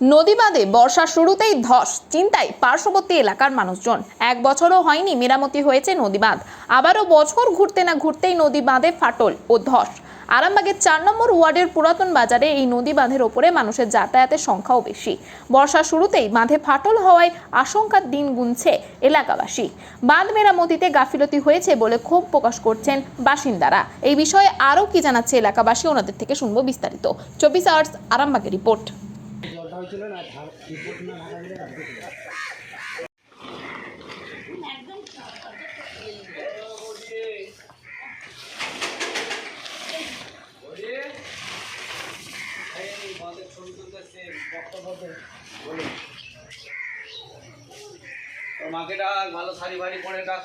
নদী বাঁধে বর্ষার শুরুতেই ধস, চিন্তায় পার্শ্ববর্তী এলাকার মানুষজন। এক বছরও হয়নি মেরামতি হয়েছে নদী বাঁধ। আবারও বছর ঘুরতে না ঘুরতেই নদী বাঁধে ফাটল ও ধস। আরামবাগের চার নম্বর ওয়ার্ডের পুরাতন বাজারে এই নদী বাঁধের ওপরে মানুষের যাতায়াতের সংখ্যাও বেশি। বর্ষার শুরুতেই বাঁধে ফাটল হওয়ায় আশঙ্কার দিন গুনছে এলাকাবাসী। বাঁধ মেরামতিতে গাফিলতি হয়েছে বলে ক্ষোভ প্রকাশ করছেন বাসিন্দারা। এই বিষয়ে আরও কি জানাচ্ছে এলাকাবাসী, ওনাদের থেকে শুনব বিস্তারিত। চব্বিশ আওয়ার্স আরামবাগের রিপোর্ট। হয়েছিল না রিপোর্ট না ঢাকা তোর মাকে ডাক ভালো শাড়ি ফাড়ি পরে ডাক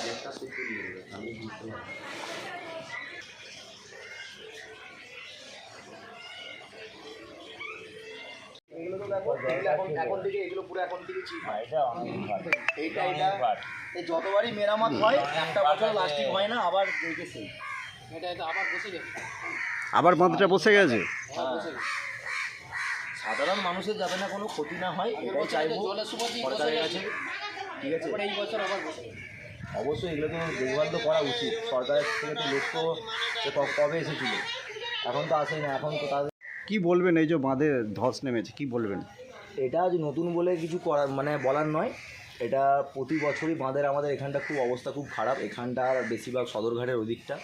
এগুলো তো দেখো এগুলো পুরো এখন থেকে যতবারই মেরামত হয় একটা বছর লাস্টিং হয় না আবার আবার বসে গেছে? আবার বসে গেছে সাধারণ মানুষের যাতে না কোনো ক্ষতি না হয়, এটাই চাইব। ঠিক আছে? এই বছর আবার বসে অবশ্যই এগুলো তো দেখভাল তো করা উচিত। সরকারের থেকে তো লক্ষ্য কবে এসেছিল? এখন তো আসেই না এখন তো তাদের কি বলবেন এই যে বাঁধে ধস নেমেছে কি বলবেন? এটা আজ নতুন বলে কিছু করার মানে বলার নয়। এটা প্রতি বছরই বাঁধের আমাদের এখানটা খুব অবস্থা খুব খারাপ। এখানটার বেশিরভাগ সদরঘাটের ওদিকটা।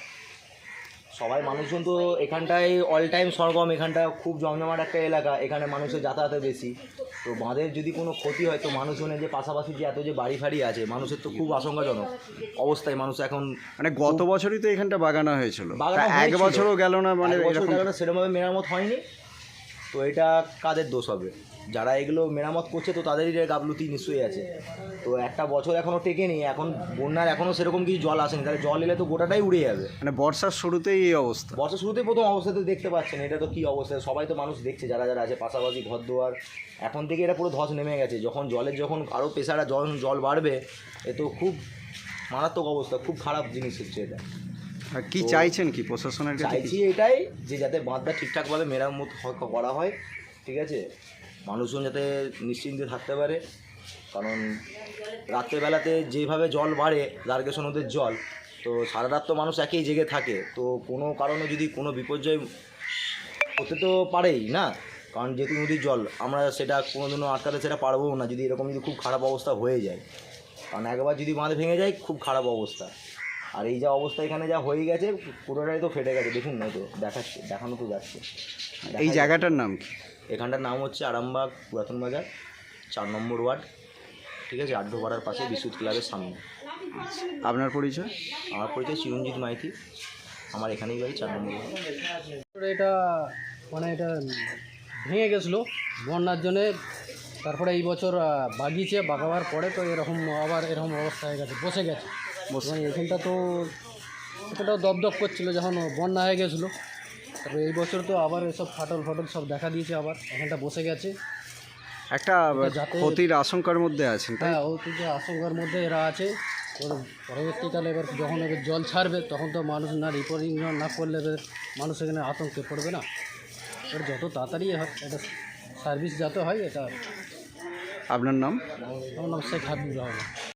সবাই মানুষজন তো এখানটায় অল টাইম সরগম এখানটা খুব জমজমাট একটা এলাকা এখানে মানুষের যাতায়াতে বেশি। তো বাঁধের যদি কোনো ক্ষতি হয় তো মানুষজনের যে পাশাপাশি যে এত যে বাড়ি ফাড়ি আছে মানুষের তো খুব আশঙ্কাজনক অবস্থায় মানুষ এখন মানে গত বছরই তো এখানটা বাগানো হয়েছিল। বাগানো এক বছরও গেল না মানে সেরকমভাবে মেরামত হয়নি। তো এটা কাদের দোষ হবে? যারা এগুলো মেরামত করছে তো তাদেরই যে গাফলতি নিশ্চয়ই আছে। তো একটা বছর এখনও টেকেনি এখন বন্যার এখনও সেরকম কিছু জল আসেনি তাহলে জল এলে তো গোটাটাই উড়ে যাবে। মানে বর্ষার শুরুতেই এই অবস্থা। বর্ষার শুরুতেই প্রথম অবস্থাতে দেখতে পাচ্ছেন এটা তো কী অবস্থা? সবাই তো মানুষ দেখছে যারা যারা আছে পাশাপাশি ঘর দুয়ার এখন থেকে এটা পুরো ধস নেমে গেছে যখন জলের যখন আরও পেশারা জল জল বাড়বে এ তো খুব মারাত্মক অবস্থা খুব খারাপ জিনিস হচ্ছে এটা। কি চাইছেন কি প্রশাসনের কাছে চাইছি এটাই যে যাতে বাঁধটা ঠিকঠাকভাবে মেরামত করা হয় ঠিক আছে? মানুষজন যাতে নিশ্চিন্তে থাকতে পারে কারণ রাত্রেবেলাতে যেভাবে জল বাড়ে দ্বারকেশ্বর নদীর জল তো সারা রাত তো মানুষ একেই জেগে থাকে তো কোনো কারণে যদি কোনো বিপর্যয় হতে তো পারেই না? কারণ যেহেতু নদীর জল আমরা সেটা কোনোদিনও আটকাতে সেটা পারব না যদি এরকম যদি খুব খারাপ অবস্থা হয়ে যায়। কারণ একবার যদি বাঁধ ভেঙে যায় খুব খারাপ অবস্থা। আর এই যা অবস্থা এখানে যা হয়ে গেছে পুরোটাই তো ফেটে গেছে। দেখুন না তো দেখাচ্ছে দেখানো তো যাচ্ছে। এই জায়গাটার নাম কি? এখানটার নাম হচ্ছে আরামবাগ পুরাতন বাজার চার নম্বর ওয়ার্ড ঠিক আছে? আড্ডপাড়ার পাশে বিদ্যুৎ ক্লাবের সামনে। আপনার পরিচয়? আমার পরিচয় চিরঞ্জিত মাইতি। আমার এখানেই বাড়ি চার নম্বর ওয়ার্ড। এটা মানে এটা ভেঙে গেছিল বন্যার জন্যে। তারপরে এই বছর বাগিয়েছে বাগাবার পরে তো এরকম আবার এরকম অবস্থা হয়ে গেছে বসে গেছে। এবং এখানটা তো এখানটাও দপদপ করছিল যখন বন্যা হয়ে গেছিল। তারপরে এই বছর তো আবার এসব ফাটল ফাটল সব দেখা দিয়েছে আবার। এখানটা বসে গেছে। একটা ক্ষতির আশঙ্কার মধ্যে আছেন হ্যাঁ ও তো যে আশঙ্কার মধ্যে এরা আছে। পরবর্তীকালে এবার যখন এবার জল ছাড়বে তখন তো মানুষ না রিপোর্টিং না করলে এবার মানুষ এখানে আতঙ্কে পড়বে না। এবার যত তাড়াতাড়ি হয় এটা সার্ভিস যাতে হয় এটা আপনার নাম? আমার নাম শেখ হাবিবুর রহমান।